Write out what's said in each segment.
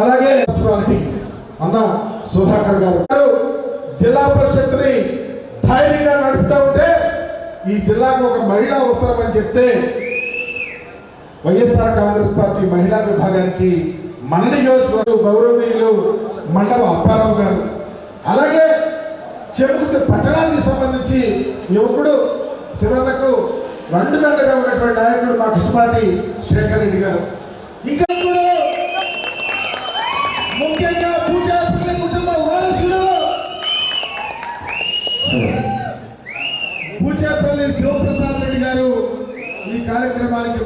అలాగే అన్న సుధాకర్ గారు. జిల్లా పరిషత్ని ధైర్యంగా నడుపుతూ ఉంటే ఈ జిల్లాకు ఒక మహిళ అవసరమని చెప్తే వైఎస్ఆర్ కాంగ్రెస్ పార్టీ మహిళా విభాగానికి మన నియోజకవర్గ గౌరవనీయులు మండవ అప్పారావు గారు. అలాగే చెబుతు పట్టణానికి సంబంధించి యువకుడు శివన్నకు రెండు దండగా ఉన్నటువంటి నాయకుడు మా కృష్ణపాటి శేఖర్ రెడ్డి గారు. ఇంకా పూచేపల్లి శివప్రసాద్ రెడ్డి గారు ఈ కార్యక్రమానికి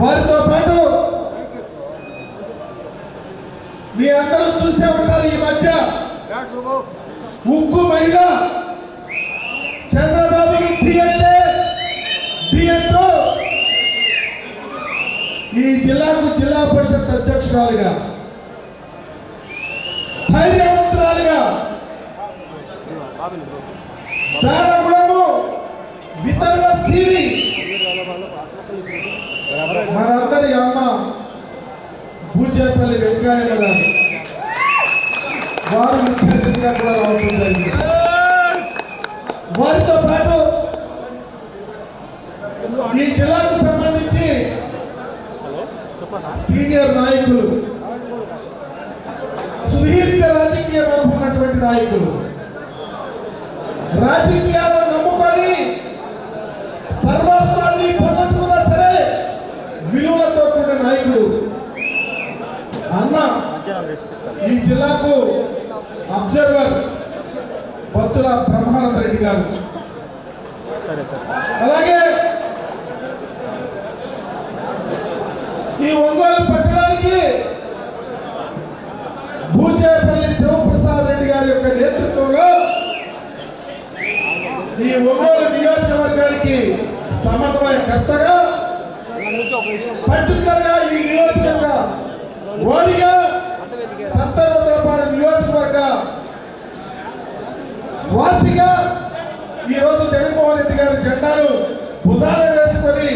వారితో పాటు మీ అందరూ చూసే ఉంటారు ఈ మధ్య ఉక్కు మహిళ చంద్రబాబుకి టీఎన్ఏ ఈ జిల్లాకు జిల్లా పరిషత్ అధ్యక్షురాలుగా దానగుణము వితరణ సిరి. మనందరి అమ్మ భూచేపల్లి వెంకయ్య గారు వారు ముఖ్య అతిథిగా కూడా రావడం జరిగింది. వారితో పాటు ఈ జిల్లాకు సంబంధించి సీనియర్ నాయకులు సుదీర్ఘ రాజకీయ అనుభవం ఉన్నటువంటి నాయకులు. రాజకీయాలు నమ్ముకొని సర్వస్వాన్ని పోగొట్టుకున్నా సరే విలువలతో కూడిన నాయకుడు. అన్న ఈ జిల్లాకు అబ్జర్వర్ భక్తుల బ్రహ్మానంద రెడ్డి గారు. అలాగే ఈ ఒంగోలు ఈ ఒంగోలు నియోజకవర్గానికి సమన్వయకర్తగా కర్తగా గా ఈ నియోజకవర్గ ఓడిగా సంతనోదరపాడు నియోజకవర్గ వాసిగా ఈ రోజు జగన్మోహన్ రెడ్డి గారి జెండాను భుజాన వేసుకొని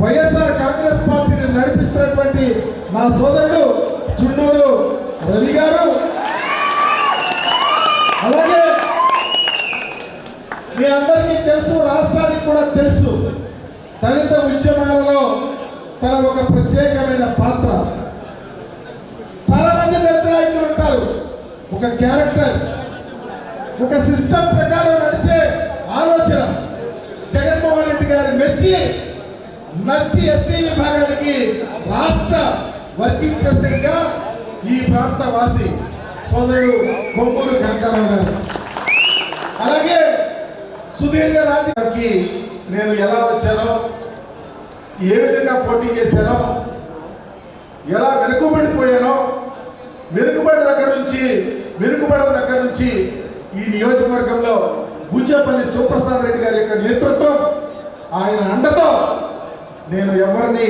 వైఎస్ఆర్ కాంగ్రెస్ పార్టీని నడిపిస్తున్నటువంటి నా సోదరుడు చుండూరు రవి గారు. అలాగే మీ అందరికీ తెలుసు రాష్ట్రానికి కూడా తెలుసు. దళిత ఉద్యమాలలో తన ఒక ప్రత్యేకమైన పాత్ర. చాలా మంది దళిత ఉంటారు. ఒక క్యారెక్టర్ ఒక సిస్టమ్ ప్రకారం నడిచే ఆలోచన. జగన్మోహన్ రెడ్డి గారు మెచ్చి నచ్చి ఎస్సీ విభాగానికి రాష్ట్ర వర్కింగ్ ప్రెసిడెంట్గా ఈ ప్రాంత వాసి సోదరుడు కొమ్మూరు కనకారావు గారు. అలాగే సుదీర్ఘ రాజకీయానికి నేను ఎలా వచ్చానో ఏ విధంగా పోటీ చేశానో ఎలా వెనుకబడిపోయానో వెనుకబడి దగ్గర నుంచి వెనుకబడిన దగ్గర నుంచి ఈ నియోజకవర్గంలో బుచ్చపల్లి సుప్రసాద్ రెడ్డి గారి యొక్క నేతృత్వం ఆయన అండతో నేను ఎవరిని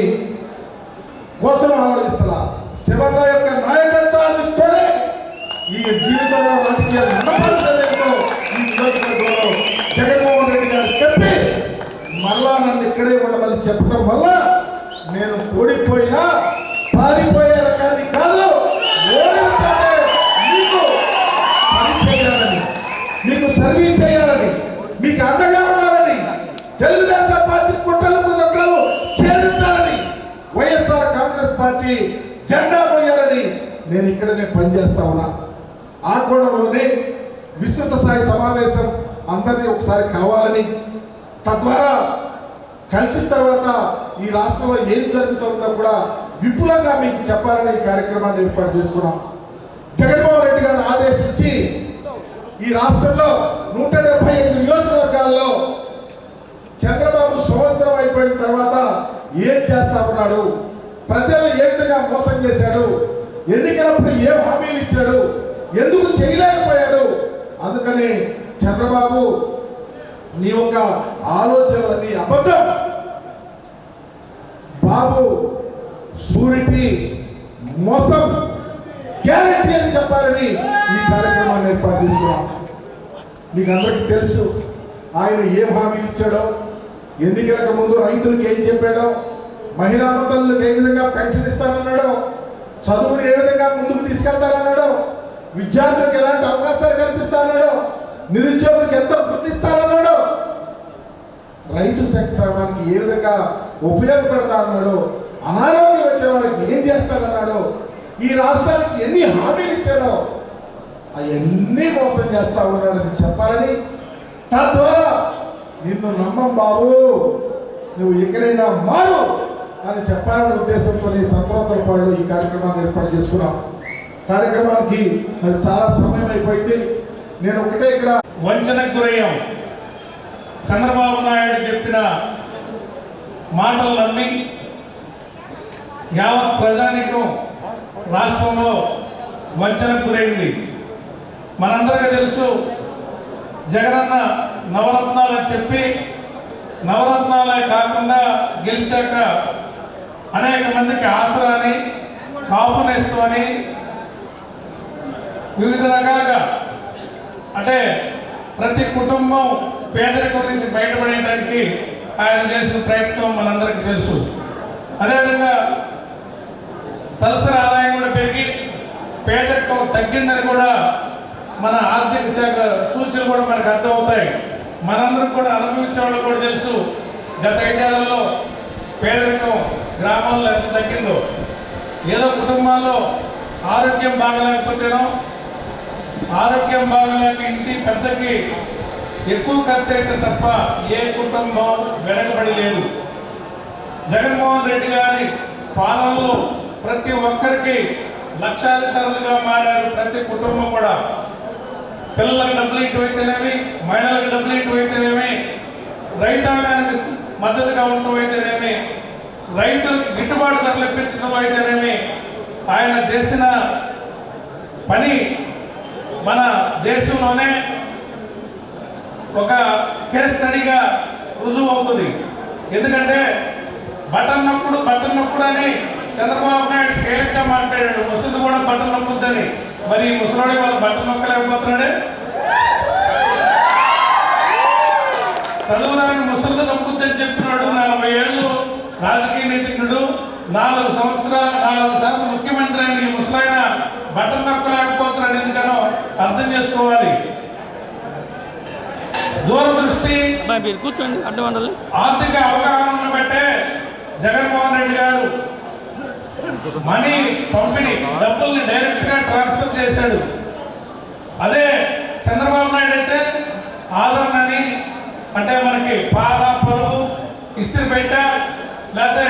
కోసం ఆలోచిస్తా శివన్న యొక్క నాయకత్వాన్నితోనే ఈ జీవితంలో రాజకీయాలు నడపడలేదో ఈ నియోజకవర్గంలో జగన్మోహన్ రెడ్డి గారు చెప్పి మరలా నన్ను ఇక్కడే ఉండమని చెప్పడం వల్ల నేను ఓడిపోయినా పారిపోయే రకాన్ని కాదు మీకు పని చేయాలని మీకు సర్వీస్ చేయాలని మీకు అండగా ఉండాలని Telugu Desam party కుట్రలకు దగ్గరలు ఛేదించాలని YSR Congress party జెండా పోయాలని నేను ఇక్కడనే పనిచేస్తా ఉన్నా. ఆ కోణంలోనే విస్తృత స్థాయి సమావేశం అందరినీ ఒకసారి కలవాలని తద్వారా కలిసిన తర్వాత ఈ రాష్ట్రంలో ఏం జరుగుతుందో కూడా విపులంగా మీకు చెప్పాలని ఈ కార్యక్రమాన్ని ఏర్పాటు చేసుకున్నాం. జగన్మోహన్ రెడ్డి గారు ఆదేశించి ఈ రాష్ట్రంలో నూట డెబ్బై ఐదు నియోజకవర్గాల్లో చంద్రబాబు సంవత్సరం అయిపోయిన తర్వాత ఏం చేస్తా ఉన్నాడు? ప్రజలు ఏ విధంగా మోసం చేశాడు? ఎన్నికలప్పుడు ఏం హామీలు ఇచ్చాడు? ఎందుకు చేయలేకపోయాడు? అందుకని చంద్రబాబు నీ యొక్క ఆలోచనలన్నీ అబద్ధం. బాబు షూరిటీ మోసం. గ్యారంటీ అని చెప్పాలని ఈ కార్యక్రమాన్ని ఏర్పాటు చేసుకున్నాం మీకు అందరికీ తెలుసు ఆయన ఏం హామీ ఇచ్చాడో ఎన్నికలకు ముందు రైతులకు ఏం చెప్పాడో మహిళా మతలకు ఏ విధంగా పెన్షన్ ఇస్తానన్నాడో చదువుని ఏ విధంగా ముందుకు తీసుకెళ్తానన్నాడో విద్యార్థులకు ఎలాంటి అవకాశాలు కల్పిస్తానన్నాడో నిరుద్యోగులకు ఎంత గుర్తిస్తానన్నాడో రైతు సంక్షేమానికి ఏ విధంగా ఉపయోగపడతానన్నాడో అనారోగ్యం వచ్చిన వారికి ఏం చేస్తానన్నాడో ఈ రాష్ట్రానికి ఎన్ని హామీలు ఇచ్చాడో అవన్నీ మోసం చేస్తా ఉన్నాడని చెప్పాలని. తద్వారా నిన్ను నమ్మం బాబు నువ్వు ఎక్కడైనా మారు అని చెప్పాలనే ఉద్దేశంతో ఈ సంతోషాల పాడు ఈ కార్యక్రమాన్ని ఏర్పాటు చేసుకున్నాం. కార్యక్రమానికి మరి చాలా సమయం అయిపోయింది. నేను ఒకటే ఇక్కడ వంచనకు గురయ్యాం. చంద్రబాబు నాయుడు చెప్పిన మాటలు నమ్మి యావత్ ప్రజానికం రాష్ట్రంలో వంచనకు గురైంది. మనందరికీ తెలుసు జగనన్న నవరత్నాలు చెప్పి నవరత్నాలే కాకుండా గెలిచాక అనేక మందికి ఆసరాని కాపునేస్తూ అని వివిధ రకాలుగా అంటే ప్రతి కుటుంబం పేదరికం నుంచి బయటపడేయడానికి ఆయన చేసిన ప్రయత్నం మనందరికీ తెలుసు. అదేవిధంగా తలసరి ఆదాయం కూడా పెరిగి పేదరికం తగ్గిందని కూడా మన ఆర్థిక శాఖ సూచనలు కూడా మనకు అర్థమవుతాయి. మనందరం కూడా అనుభవించే వాళ్ళు కూడా తెలుసు. గత ఐదేళ్ళలో పేదరికం గ్రామాల్లో ఎంత తగ్గిందో. ఏదో కుటుంబాల్లో ఆరోగ్యం బాగలేకపోతేనో ఆరోగ్యం బాగలేక ఇంటి పెద్దకి ఎక్కువ ఖర్చు అయితే తప్ప ఏ కుటుంబం వెనకబడి లేదు జగన్మోహన్ రెడ్డి గారి పాలనలో ప్రతి ఒక్కరికి లక్షాధికారులుగా మారారు ప్రతి కుటుంబం కూడా. పిల్లలకు డబ్బులు ఇటువైతేనేమి మహిళలకు డబ్బులు ఇటువైతేనేమి రైతాంగానికి మద్దతుగా ఉండటం అయితేనేమి రైతులకు గిట్టుబాటు ధరలు ఇప్పించడం అయితేనేమి ఆయన చేసిన పని మన దేశంలోనే ఒక కేస్ స్టడీగా రుజువు అవుతుంది. ఎందుకంటే బటన్ నొప్పుడు బటన్ నొప్పుడు అని చంద్రబాబు నాయుడు కీలకంగా మాట్లాడాడు. ముసలి కూడా బటన్ నొప్పుద్దని మరి ఈ వాళ్ళు బటన్ నొక్కలేకపోతున్నాడే? చదువురాని ముసలి నొప్పుద్దని చెప్పినాడు నలభై ఏళ్ళు రాజకీయ నీతిజ్ఞుడు నాలుగు సంవత్సరాలు నాలుగు సార్లు ముఖ్యమంత్రి అయిన ఈ ముసలాయన బట్టలు నొక్కలేకపోతున్నాడు. ఎందుకనో అర్థం చేసుకోవాలి. దూరదృష్టి మీరు కూర్చోండి అడ్డం ఉండాలి ఆర్థిక అవగాహన బట్టే జగన్మోహన్ రెడ్డి గారు మనీ పంపిణీ డబ్బుల్ని డైరెక్ట్గా ట్రాన్స్ఫర్ చేశాడు. అదే చంద్రబాబు నాయుడు అయితే ఆదరణ అని అంటే మనకి పాల పరువు ఇస్త్రీ పెట్ట లేకపోతే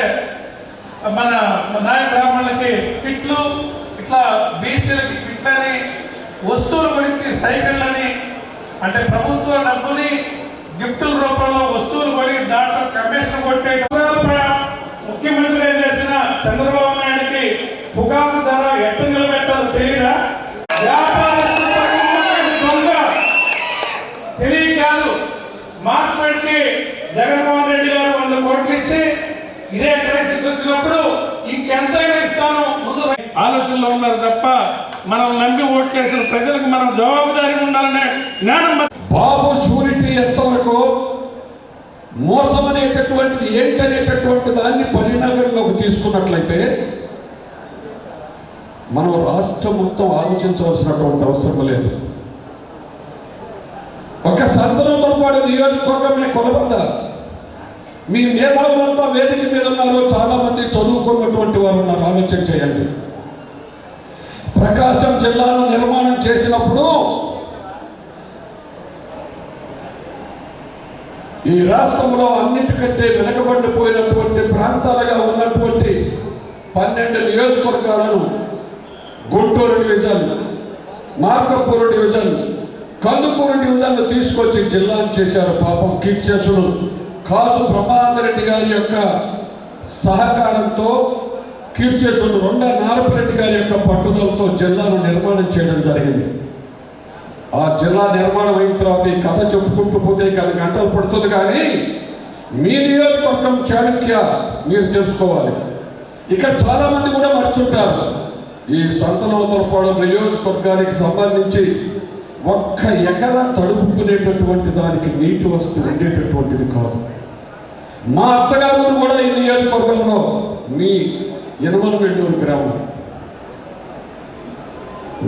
మన నాయ బ్రాహ్మణులకి కిట్లు ఇట్లా బీసీలకి కిట్లని వస్తువుల గురించి సైకిళ్ళని అంటే ప్రభుత్వ డబ్బుని గిఫ్టుల రూపంలో వస్తువులు కొని దాంట్లో కమిషన్ కొట్టే ముఖ్యమంత్రి చేసిన? చంద్రబాబు నాయుడికి పుగాకు ధర ఎట్టు నిలబెట్టాలో తెలియదా తెలియ కాదు. మార్కెట్కి జగన్మోహన్ రెడ్డి గారు వంద కోట్లు ఇచ్చి ఇదే క్రైసిస్ వచ్చినప్పుడు ఇంకెంతైనా ఇస్తాను. ముందు ఆలోచనలో ఉన్నారు తప్ప మనం నమ్మి ఓట్లేసిన ప్రజలకు మనం జవాబుదారీ ఉండాలనే జ్ఞానం బాబు షూరిటీ ఎంతవరకు మోసం అనేటటువంటిది ఏంటనేటటువంటి దాన్ని పరిణామంలోకి తీసుకున్నట్లయితే మనం రాష్ట్రం మొత్తం ఆలోచించవలసినటువంటి అవసరం లేదు. ఒక సంతనంతో పాటు నియోజకవర్గమే కొలబద్ద? మీ మేధావులంతా వేదిక మీద ఉన్నారు చాలా మంది చదువుకున్నటువంటి వారు ఉన్నారు ఆలోచన చేయండి. ప్రకాశం జిల్లాను నిర్మాణం చేసినప్పుడు ఈ రాష్ట్రంలో అన్నిటికంటే వెనకబడిపోయినటువంటి ప్రాంతాలుగా ఉన్నటువంటి పన్నెండు నియోజకవర్గాలను Guntur division Markapur division Kandukur division తీసుకొచ్చి జిల్లాను చేశారు పాపం కీర్తిశేషుడు కాసు బ్రహ్మానందరెడ్డి గారి యొక్క సహకారంతో కీర్తిశేషుడు రొండ నారపరెడ్డి గారి యొక్క పట్టుదలతో జిల్లాను నిర్మాణం చేయడం జరిగింది. ఆ జిల్లా నిర్మాణం అయిన తర్వాత ఈ కథ చెప్పుకుంటూ పోతే కానీ గంటలు పడుతుంది కానీ మీ నియోజకవర్గం చాణక్య మీరు తెలుసుకోవాలి. ఇక్కడ చాలా మంది కూడా మర్చుంటారు. ఈ సంతనోత్తరపాలెం నియోజకవర్గానికి సంబంధించి ఒక్క ఎకరా తడుపుకునేటటువంటి దానికి నీటి వస్తు ఉండేటటువంటిది కాదు. మా అత్తగారు కూడా ఈ నియోజకవర్గంలో మీ యనమలవెల్లూరు గ్రామం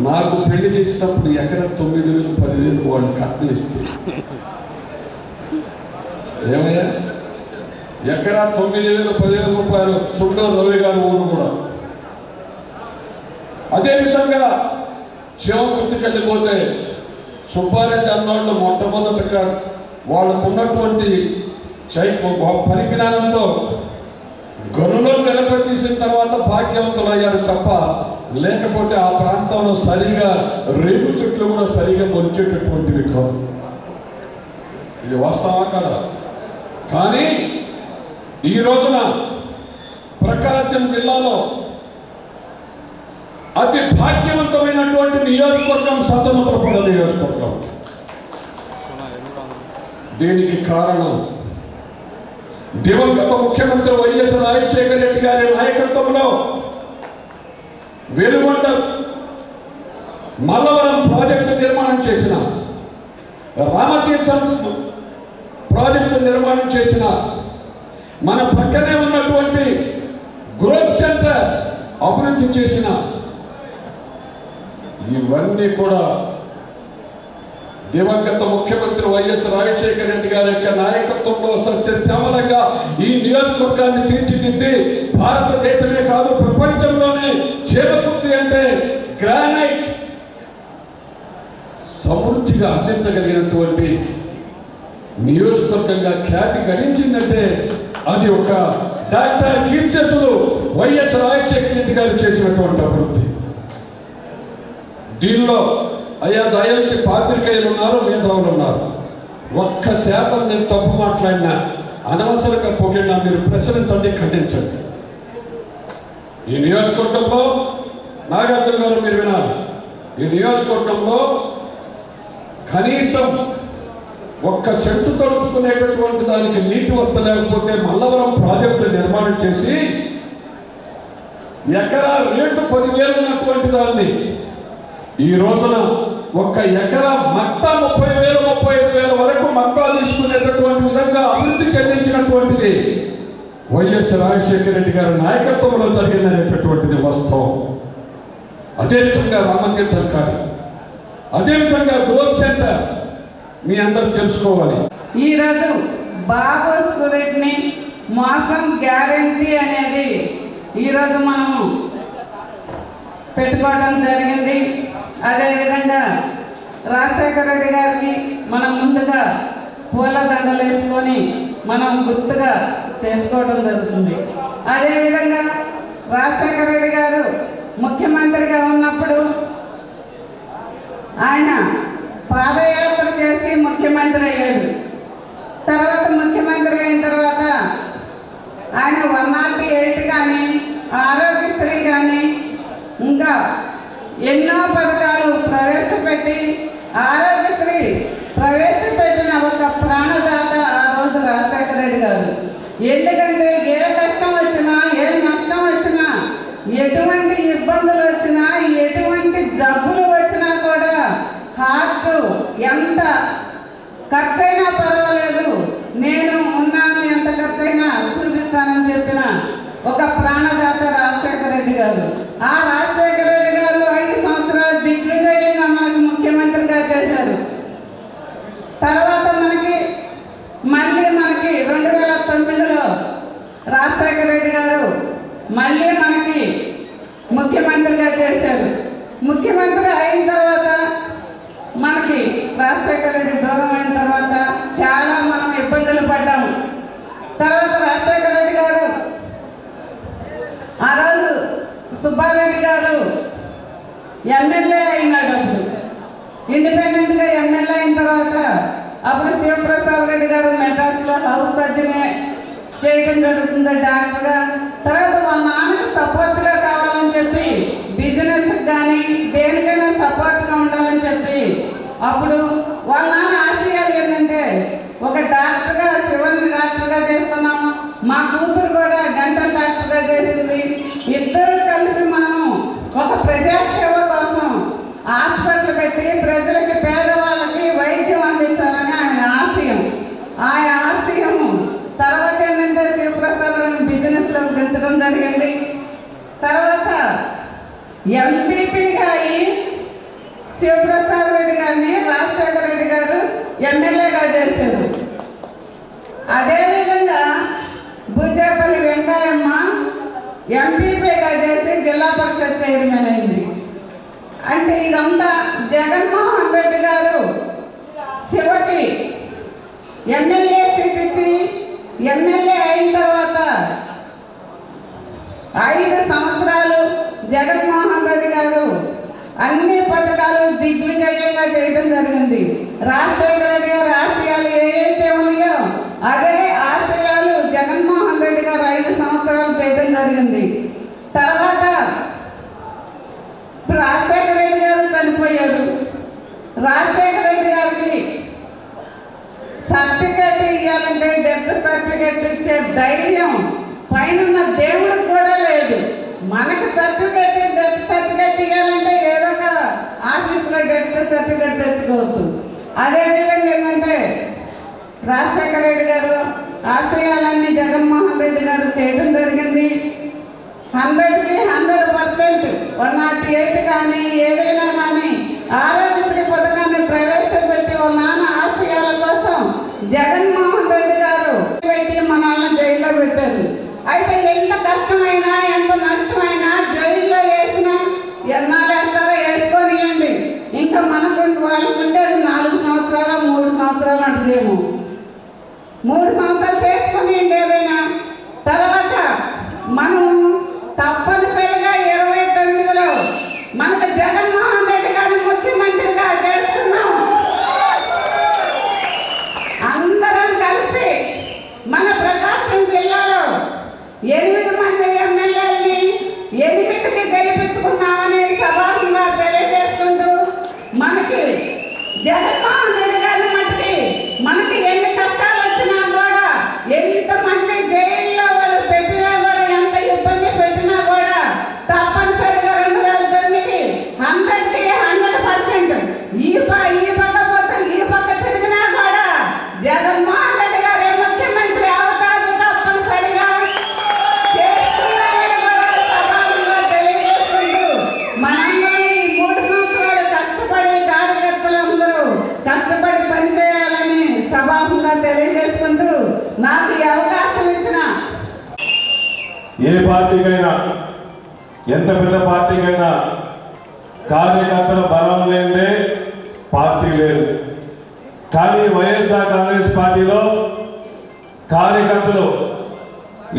నాకు పెళ్ళి చేసినప్పుడు ఎకరా తొమ్మిది వేలు పదివేలు వాళ్ళు కట్నం ఇస్తారు ఏమయ్యా? ఎకరా తొమ్మిది వేలు పదివేల రూపాయలు చుట్టూ రవి గారు ఊరు కూడా. అదేవిధంగా శివకుర్తికి వెళ్ళిపోతే సుబ్బారెడ్డి అన్నోళ్ళు మొట్టమొదటిగా వాళ్ళకు ఉన్నటువంటి పరిజ్ఞానంతో గనులను వెనకతీసిన తర్వాత భాగ్యవంతులు అయ్యారు తప్ప లేకపోతే ఆ ప్రాంతంలో సరిగా రేగు చెట్లు కూడా సరిగా మొలిచేటటువంటివి కాదు ఇది వాస్తవా కదా కానీ ఈ రోజున ప్రకాశం జిల్లాలో అతి భాగ్యవంతమైనటువంటి నియోజకవర్గం సతమతపడ నియోజకవర్గం. దీనికి కారణం దివంగత ముఖ్యమంత్రి వైఎస్ రాజశేఖర రెడ్డి గారి నాయకత్వంలో వెలుగొండ మల్లవరం ప్రాజెక్టు నిర్మాణం చేసిన రామతీర్థం ప్రాజెక్టు నిర్మాణం చేసిన మన పక్కనే ఉన్నటువంటి గ్రోత్ సెంటర్ అభివృద్ధి చేసిన ఇవన్నీ కూడా దివంగత ముఖ్యమంత్రి వైఎస్ రాజశేఖర రెడ్డి గారి యొక్క నాయకత్వంలో సస్యశ్యామలంగా ఈ నియోజకవర్గాన్ని తీర్చిదిద్ది భారతదేశమే కాదు ప్రపంచంలోనే చేపకుర్తి అంటే గ్రానైట్. సమృద్ధిగా అందించగలిగినటువంటి నియోజకవర్గంగా ఖ్యాతి గడించిందంటే అది ఒక డాక్టర్ కీర్తిశేషులు వైఎస్ రాజశేఖర రెడ్డి గారు చేసినటువంటి అభివృద్ధి. దీనిలో అయ్యా దయించి పాత్రికేయులు ఉన్నారు మేధావులు ఉన్నారు. ఒక్క శాతం నేను తప్పు మాట్లాడినా అనవసరంగా పొగిడినా మీరు ప్రశ్నించండి ఖండించండి. ఈ నియోజకవర్గంలో నాగార్జున గారు మీరు వినాలి. ఈ నియోజకవర్గంలో కనీసం ఒక్క చెట్టు తడుపుకునేటటువంటి దానికి నీటి వస్తలేకపోతే మల్లవరం ప్రాజెక్టు నిర్మాణం చేసి ఎకరా రేటు పదివేలు ఉన్నటువంటి దాన్ని ఈ రోజున ఒక ఎకరా మత్తా ముప్పై వేలు ముప్పై ఐదు వేల వరకు మత్తాలు తీసుకునేటటువంటి విధంగా అభివృద్ధి చెందించినటువంటిది వైఎస్ రాజశేఖర రెడ్డి గారి నాయకత్వంలో జరిగిందనేటటువంటిది వాస్తవం. అదేవిధంగా రామతీర్థం అదే అదేవిధంగా గ్రోత్ సెంటర్ మీ అందరూ తెలుసుకోవాలి. ఈరోజు బాబు స్టూడెంట్ని మోసం గ్యారంటీ అనేది ఈరోజు మనము పెట్టుకోవడం జరిగింది. అదేవిధంగా రాజశేఖర రెడ్డి గారికి మనం ముందుగా పూలదండలు వేసుకొని మనం గుర్తుగా చేసుకోవడం జరుగుతుంది. అదేవిధంగా రాజశేఖర రెడ్డి గారు ముఖ్యమంత్రిగా ఉన్నప్పుడు ఆయన పాదయాత్ర చేసి ముఖ్యమంత్రి అయ్యాడు తర్వాత ముఖ్యమంత్రి అయిన తర్వాత ఆయన వన్ నాట్ ఎయిట్ కానీ ఆరోగ్యశ్రీ కానీ ఇంకా ఎన్నో పథకాలు ప్రవేశపెట్టి ఆరోగ్యశ్రీ ప్రవేశపెట్టిన ఒక ప్రాణదాత ఆ రోజు రాజశేఖర రెడ్డి గారు ఎందుకంటే ఏ కష్టం వచ్చినా ఏ నష్టం వచ్చినా ఎటువంటి ఇబ్బందులు వచ్చినా ఎటువంటి జబ్బులు వచ్చినా కూడా హార్ట్ ఎంత ఖర్చైనా పర్వాలేదు నేను ఉన్నాను ఎంత ఖర్చైనా చూపిస్తానని చెప్పిన ఒక ప్రాణదాత రాజశేఖర రెడ్డి గారు ఆ రాజశేఖర రెడ్డి గారు ఐదు సంవత్సరాలు దిగ్విజయంగా మనకు ముఖ్యమంత్రిగా చేశారు తర్వాత మనకి మళ్ళీ మనకి రెండు వేల తొమ్మిదిలో రాజశేఖర రెడ్డి గారు మళ్ళీ మనకి ముఖ్యమంత్రిగా చేశారు ముఖ్యమంత్రి రెడ్డి గారు ఎమ్మెల్యే అయినాడు అప్పుడు ఇండిపెండెంట్గా ఎమ్మెల్యే అయిన తర్వాత అప్పుడు శివప్రసాద్ రెడ్డి గారు మెడ్రాస్లో హౌస్ సర్జనే చేయడం జరుగుతుంది డాక్టర్గా తర్వాత వాళ్ళ నాన్నకు సపోర్ట్గా కావాలని చెప్పి బిజినెస్ కానీ దేనికైనా సపోర్ట్గా ఉండాలని చెప్పి అప్పుడు వాళ్ళ నాన్న ఆశయాలు ఏంటంటే ఒక డాక్టర్గా శివని డాక్టర్గా చేస్తున్నాము. మా కూతురు కూడా డెంటల్ డాక్టర్గా చేసింది. ఇద్దరు కలిసి మనము ఒక ప్రజాసేవ కోసం హాస్పిటల్ పెట్టి ప్రజలకు పేదవాళ్ళకి వైద్యం అందించాలని ఆయన ఆశయం ఆయన ఆశయం తర్వాత ఏంటంటే శివప్రసాద్ బిజినెస్లో దించడం జరిగింది తర్వాత ఎంపీపీగా అయి శివప్రసాద్ రెడ్డి గారిని రాజశేఖర రెడ్డి గారు ఎమ్మెల్యేగా చేశారు అదేవిధంగా బుజ్జాపల్లి వెంకయ్యమ్మ ఎంపీపీగా చేసి జిల్లా పరిషత్ చైర్మన్ అయింది. అంటే ఇదంతా జగన్మోహన్ రెడ్డి గారు శివకి ఎమ్మెల్యే సీట్ ఎమ్మెల్యే అయిన తర్వాత ఐదు సంవత్సరాలు జగన్మోహన్ రెడ్డి గారు అన్ని పథకాలు దిగ్విజయంగా చేయడం జరిగింది. రాజశేఖర అదే ఆశయాలు జగన్మోహన్ రెడ్డి గారు ఐదు సంవత్సరాలు చేయడం జరిగింది. తర్వాత రాజశేఖర రెడ్డి గారు చనిపోయారు. రాజశేఖర రెడ్డి గారికి సర్టిఫికేట్ ఇవ్వాలంటే డెత్ సర్టిఫికేట్ ఇచ్చే ధైర్యం పైన దేవుడికి కూడా లేదు. మనకు సర్టిఫికేట్ డెత్ సర్టిఫికేట్ ఇవ్వాలంటే ఏదో ఒక ఆఫీస్లో డెత్ సర్టిఫికేట్ తెచ్చుకోవచ్చు. అదేవిధంగా ఏంటంటే రాజశేఖర రెడ్డి గారు ఆశయాలన్నీ జగన్మోహన్ రెడ్డి గారు చేయడం జరిగింది. హండ్రెడ్కి hundred percent one nought eight కానీ ఏదైనా కానీ ఆరోగ్య పథకాన్ని ప్రవేశపెట్టి వాళ్ళ నాన్న ఆశయాల కోసం జగన్మోహన్ రెడ్డి గారు పెట్టి మనల్ని జైల్లో పెట్టారు అయితే ఎంత కష్టమైనా ఎంత నష్టమైనా జైల్లో వేసినా ఎన్నాళ్ళు వేస్తారో వేసుకొనియండి ఇంకా మనకు వాళ్ళకు ఉండేది నాలుగు సంవత్సరాలు మూడు సంవత్సరాలు అంటదేమో మూడు సంవత్సరాలు చేసుకుని ఏదైనా తర్వాత మనం తప్పనిసరిగా ఇరవై తొమ్మిదిలో మనకు జగన్మోహన్ రెడ్డి గారిని ముఖ్యమంత్రిగా చేస్తున్నాం అందరం కలిసి మన ప్రకాశం జిల్లాలో ఎనిమిది మంది ఎమ్మెల్యేలని ఎనిమిదికి గెలిపించుకున్నామని సభాసంగా తెలియజేస్తుంటూ మనకి జగన్ ఏ పార్టీకైనా ఎంత పెద్ద పార్టీకైనా కార్యకర్తల బలం లేదే పార్టీ లేదు. కానీ వైఎస్ఆర్ కాంగ్రెస్ పార్టీలో కార్యకర్తలు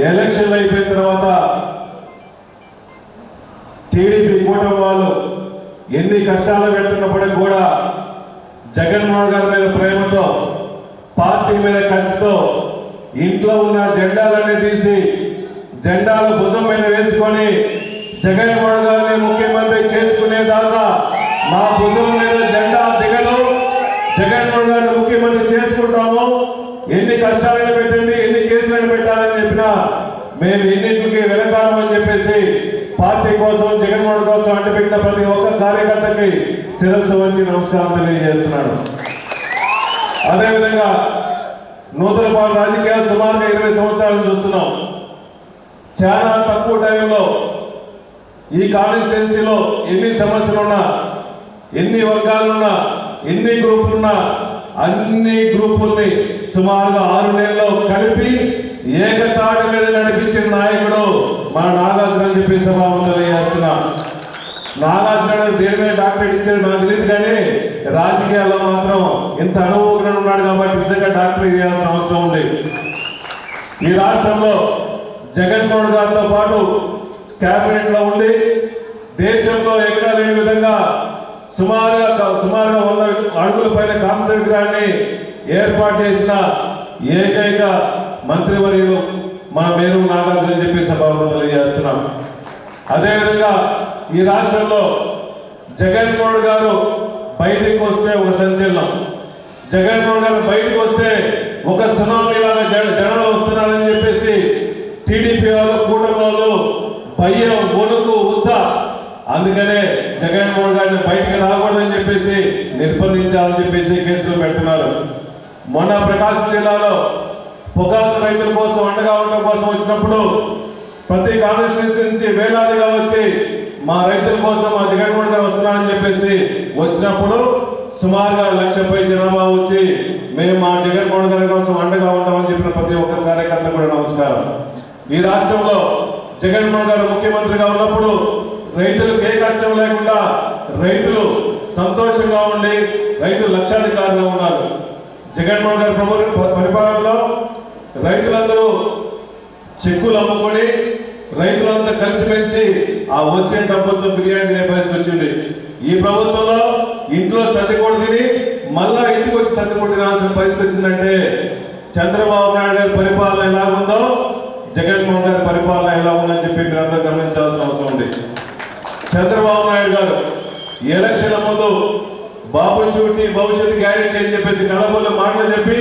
ఎలక్షన్లు అయిపోయిన తర్వాత టీడీపీ కూటమి వాళ్ళు ఎన్ని కష్టాలు పెడుతున్నప్పటికీ కూడా జగన్మోహన్ గారి మీద ప్రేమతో పార్టీ మీద కసితో ఇంట్లో ఉన్న జెండాలన్నీ తీసి జెండాలు భుజం మీద వేసుకొని జగన్మోహన్ గారిని ముఖ్యమంత్రి చేసుకునే దాకా మా భుజం మీద జెండా దిగదు. జగన్మోహన్ గారిని ముఖ్యమంత్రి చేసుకుంటాము. ఎన్ని కష్టాలైనా పెట్టండి ఎన్ని కేసులైనా పెట్టాలని చెప్పినా మేము ఎన్నింటికి వెనకాలమని చెప్పేసి పార్టీ కోసం జగన్మోహన్ కోసం అంటపెట్టిన ప్రతి ఒక్క కార్యకర్తకి శిరస్సు వంచి నమస్కారం తెలియజేస్తున్నాడు అదేవిధంగా నూతన పాలన రాజకీయాలు సుమారుగా ఇరవై సంవత్సరాలు చూస్తున్నాం. చాలా తక్కువ టైంలో ఈ కాన్స్టిట్యున్సీలో ఎన్ని సమస్యలున్నా ఎన్ని వర్గాలున్నా ఎన్ని గ్రూపులున్నా అన్ని గ్రూపుల్ని సుమారుగా ఆరు నెలల్లో కలిపి ఏకతాటి మీద నడిపించిన నాయకుడు మన నాగార్జున అని చెప్పి సభాము తెలియజేస్తున్నా. నాగార్జున దేని మీద డాక్టరేట్ ఇచ్చారు నాకు తెలియదు కానీ రాజకీయాల్లో మాత్రం ఇంత అనుభవం ఉన్నాడు కాబట్టి నిజంగా డాక్టరేట్ చేయాల్సిన అవసరం ఉంది. ఈ రాష్ట్రంలో జగన్మోహన్ గారితో పాటు కేబినెట్లో ఉండి దేశంలో ఎక్కడా లేని విధంగా సుమారుగా సుమారుగా వంద అడుగుల పైన కాన్సెంట్రాన్ని ఏర్పాటు చేసిన ఏకైక మంత్రివర్యులు మన మేరు నాగార్జున చెప్పి సభలో తెలియజేస్తున్నాం. అదేవిధంగా ఈ రాష్ట్రంలో జగన్మోహన్ గారు బయటికి వస్తే ఒక సంచలనం. జగన్మోహన్ గారు బయటికి వస్తే ఒక సునామీ లాగా జన- జనాలు వస్తున్నారని టీడీపీ వాళ్ళు కూటమి వాళ్ళు భయం వణుకు అందుకనే జగన్మోహన్ గారిని బయటికి రాకూడదని చెప్పేసి నిర్బంధించాలని చెప్పేసి కేసులు పెడుతున్నారు. మొన్న ప్రకాశం జిల్లాలో పొగాకు రైతుల కోసం అండగా ఉండడం కోసం వచ్చినప్పుడు ప్రతి కాన్స్టిట్యూన్సీ నుంచి వేలాదిగా వచ్చి మా రైతుల కోసం మా జగన్మోహన్ గారు వస్తున్నారని చెప్పేసి వచ్చినప్పుడు సుమారుగా లక్షపై జనాభా వచ్చి మేము మా జగన్మోహన్ గారి కోసం అండగా ఉంటామని చెప్పిన ప్రతి ఒక్క కార్యకర్త కూడా నమస్కారం. ఈ రాష్ట్రంలో జగన్మోహన్ గారు ముఖ్యమంత్రిగా ఉన్నప్పుడు రైతులకు ఏ కష్టం లేకుండా రైతులు సంతోషంగా ఉండి రైతులు లక్షాధికారులుగా ఉన్నారు. జగన్మోహన్ గారి ప్రభుత్వ పరిపాలనలో రైతులందరూ చెక్కులు అమ్ముకొని రైతులంతా కలిసిమెలిసి ఆ వచ్చే డబ్బులతో బిర్యానీ తినే పరిస్థితి వచ్చింది. ఈ ప్రభుత్వంలో ఇంట్లో సర్దికోడు తిని మళ్ళా ఇంటికి వచ్చి కొట్టి తినాల్సిన పరిస్థితి వచ్చిందంటే చంద్రబాబు నాయుడు గారి పరిపాలన ఎలా ఉందో జగన్మోహన్ గారి పరిపాలన ఎలా ఉందని చెప్పి మీరందరూ గమనించాల్సిన అవసరం ఉంది. చంద్రబాబు నాయుడు గారు ఎలక్షన్ ముందు బాబు షూటి భవిష్యత్ గ్యారెంటీ అని చెప్పేసి కలబోలు మాటలు చెప్పి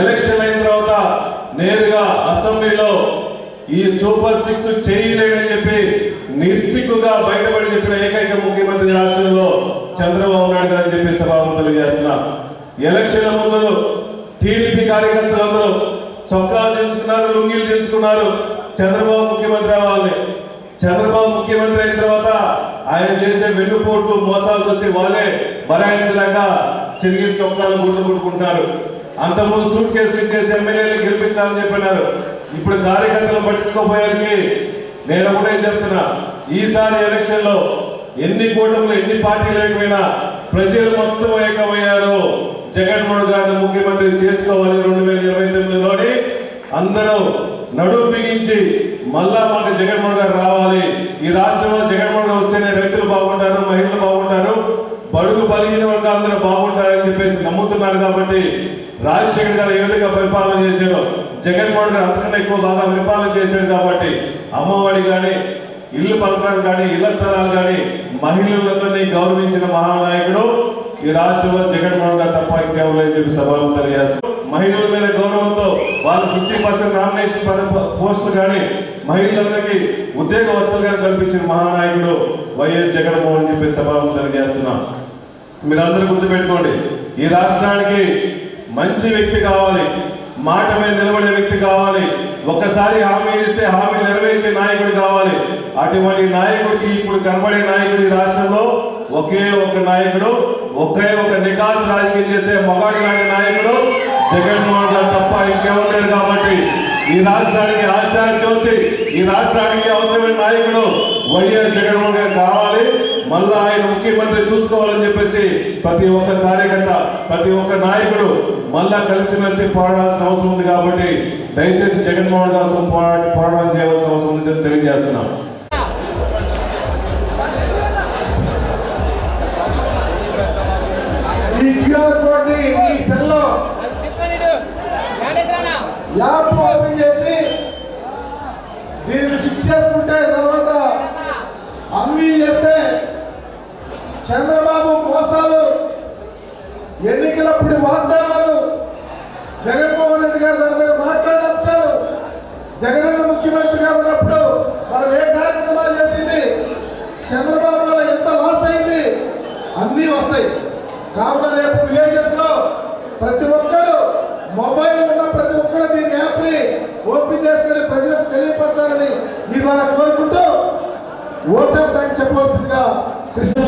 ఎలక్షన్ అయిన తర్వాత నేరుగా అసెంబ్లీలో ఈ సూపర్ సిక్స్ చేయలేడని చెప్పి నిస్సిగ్గుగా బయటపడి చెప్పిన ఏకైక ముఖ్యమంత్రి రాష్ట్రంలో చంద్రబాబు నాయుడు గారు అని చెప్పి సభాపతి తెలియజేస్తున్నా. ఎలక్షన్ ముందు టీడీపీ కార్యకర్తలందరూ చొక్కాలు తెలుసుకున్నారు లుంగీలు తెలుసుకున్నారు చంద్రబాబు ముఖ్యమంత్రి అవ్వాలి. చంద్రబాబు ముఖ్యమంత్రి అయిన తర్వాత ఆయన చేసే వెన్నుపోట్లు మోసాలు చూసి వాళ్ళే బరాయించలేక చిరిగి చొక్కాలు గుడ్డు కొట్టుకుంటున్నారు. అంతకుముందు సూట్ కేసులు చేసి ఎమ్మెల్యేలు గెలిపించాలని చెప్పినారు. ఇప్పుడు కార్యకర్తలు పట్టించుకోపోయానికి నేను ఒకటే చెప్తున్నా ఈసారి ఎలక్షన్లో ఎన్ని కూటములు ఎన్ని పార్టీలు లేకపోయినా ప్రజలు మొత్తం ఏకమయ్యారు. జగన్మోహన్ గారిని ముఖ్యమంత్రి చేసుకోవాలి రెండు వేల ఇరవై తొమ్మిదిలోని అందరూ నడుము బిగించి మళ్ళా మాకు జగన్మోహన్ గారు రావాలి. ఈ రాష్ట్రంలో జగన్మోహన్ గారు వస్తేనే రైతులు బాగుంటారు మహిళలు బాగుంటారు బడుగు బలిగిన వర్గాలందరూ బాగుంటారని చెప్పేసి నమ్ముతున్నారు కాబట్టి రాజశేఖర్ గారు ఏ విధంగా పరిపాలన చేశారు జగన్మోహన్ గారు అంతకన్నా ఎక్కువ బాగా పరిపాలన చేశారు కాబట్టి అమ్మఒడి కానీ ఇల్లు పథకాలు కానీ ఇళ్ళ స్థలాలు కానీ మహిళలందరినీ గౌరవించిన మహానాయకుడు ఈ రాష్ట్రంలో జగన్మోహన్ గారు తప్ప ఇంకెవరు అని చెప్పి సభలు తెలియజేస్తారు మహిళల మీద గౌరవంతో వాళ్ళు ఫిఫ్టీ పర్సెంట్ నామినేషన్ పోస్టులు కానీ మహిళలందరికీ ఉద్యోగ వస్తువులు కానీ కల్పించిన మహానాయకుడు వైఎస్ జగన్మోహన్ చెప్పి సభను తెలియజేస్తున్నాం. మీరందరూ గుర్తుపెట్టుకోండి ఈ రాష్ట్రానికి మంచి వ్యక్తి కావాలి మాట మీద నిలబడే వ్యక్తి కావాలి ఒక్కసారి హామీ ఇస్తే హామీ నెరవేర్చే నాయకుడు కావాలి. అటువంటి నాయకుడికి ఇప్పుడు కనబడే నాయకుడు ఈ రాష్ట్రంలో ఒకే ఒక నాయకుడు ఒకే ఒక నికాస్ రాజకీయం చేసే మగాడు లాంటి నాయకుడు జగన్మోహన్ గారు తప్ప ఇంకెవరు లేరు కాబట్టి ఈ రాష్ట్రానికి ఆచార్య చూసి ఈ రాష్ట్రానికి అవసరమైన నాయకుడు వైఎస్ జగన్మోహన్ గారు కావాలి. మళ్ళా ఆయన ముఖ్యమంత్రి చూసుకోవాలని చెప్పేసి ప్రతి ఒక్క కార్యకర్త ప్రతి ఒక్క నాయకుడు మళ్ళా కలిసిమెలిసి పోరాడాల్సిన అవసరం ఉంది కాబట్టి దయచేసి జగన్మోహన్ గారు కోసం పోరా పోరాటం చేయవలసిన అవసరం ఉందని తెలియజేస్తున్నాం. ఈ క్యూఆర్ కోడ్ని మీ సెల్లో యాప్ ఓపెన్ చేసి దీన్ని ఫిక్స్ చేసుకుంటే తర్వాత అన్వీల్ చేస్తే చంద్రబాబు మోసాలు ఎన్నికలప్పుడు వాగ్దానాలు జగన్మోహన్ రెడ్డి గారు దాని మీద మాట్లాడచ్చారు జగనన్న ముఖ్యమంత్రిగా ఉన్నప్పుడు మనం ఏ కార్యక్రమాలు చేసింది చంద్రబాబు వల్ల ఎంత లాస్ అయింది అన్నీ వస్తాయి. కావున రేపు విలేజెస్లో ప్రతి ఒక్కరు మొబైల్ ఉన్న ప్రతి ఒక్కరు దీని యాప్ని ఓపెన్ చేసుకుని ప్రజలకు తెలియపరచాలని మీ ద్వారా కోరుకుంటూ ఓటర్ థ్యాంక్ చెప్పవలసిందిగా కృష్ణ